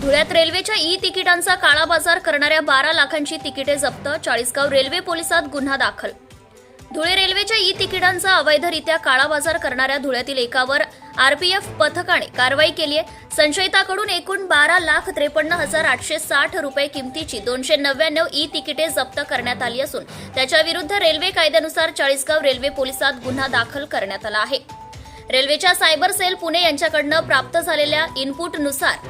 धुळ्यात रेल्वेच्या ई तिकिटांचा काळा बाजार करणाऱ्या बारा लाखांची तिकिटे जप्त चाळीसगाव रेल्वे पोलिसात गुन्हा दाखल. धुळे रेल्वेच्या ई तिकिटांचा अवैधरित्या काळा बाजार करणाऱ्या धुळ्यातील एकावर आरपीएफ पथकाने कारवाई केली आहे. संशयिताकडून एकूण बारा लाख त्रेपन्न हजार आठशे साठ रुपये किमतीची दोनशे नव्याण्णव ई तिकिटे जप्त करण्यात आली असून त्याच्या विरुद्ध रेल्वे कायद्यानुसार चाळीसगाव रेल्वे पोलिसात गुन्हा दाखल करण्यात आला आहे. रेल्वेच्या सायबर सेल पुणे यांच्याकडनं प्राप्त झालेल्या इनपुटनुसार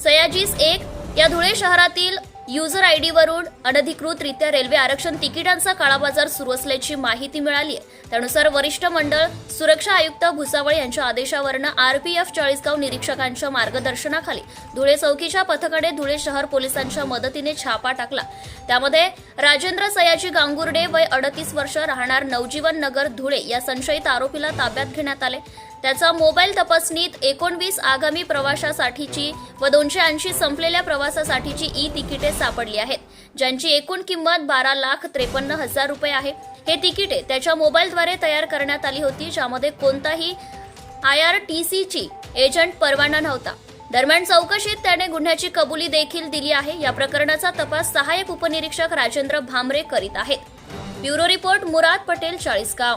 सयाजीस एक या धुळे शहरातील युजर आय वरून अनधिकृतरित्या रेल्वे आरक्षण तिकिटांचा काळाबाजार सुरू असल्याची माहिती मिळाली आहे. त्यानुसार वरिष्ठ मंडळ सुरक्षा आयुक्त भुसावळ यांच्या आदेशावरनं आरपीएफ चाळीसगाव निरीक्षकांच्या मार्गदर्शनाखाली धुळे चौकीच्या पथकाने धुळे शहर पोलिसांच्या मदतीने छापा टाकला. त्यामध्ये राजेंद्र सयाजी गांगुर्डे वय अडतीस वर्ष राहणार नवजीवन नगर धुळे या संशयित आरोपीला ताब्यात घेण्यात आले. त्याचा मोबाईल तपासणीत एकोणवीस आगामी प्रवासासाठीची व दोनशे ऐंशी संपलेल्या प्रवासासाठीची ई तिकिटे सापडली आहेत ज्यांची एकूण किंमत बारा लाख त्रेपन्न हजार रुपये आहे. हे तिकिटे त्याच्या मोबाईलद्वारे तयार करण्यात आली होती ज्यामध्ये कोणताही आय आर टी सीची एजंट परवाना नव्हता. दरम्यान चौकशीत त्याने गुन्ह्याची कबुली देखील दिली आहे. या प्रकरणाचा तपास सहाय्यक उपनिरीक्षक राजेंद्र भामरे करीत आहेत. Bureau report Murad Patel Chalisgaon.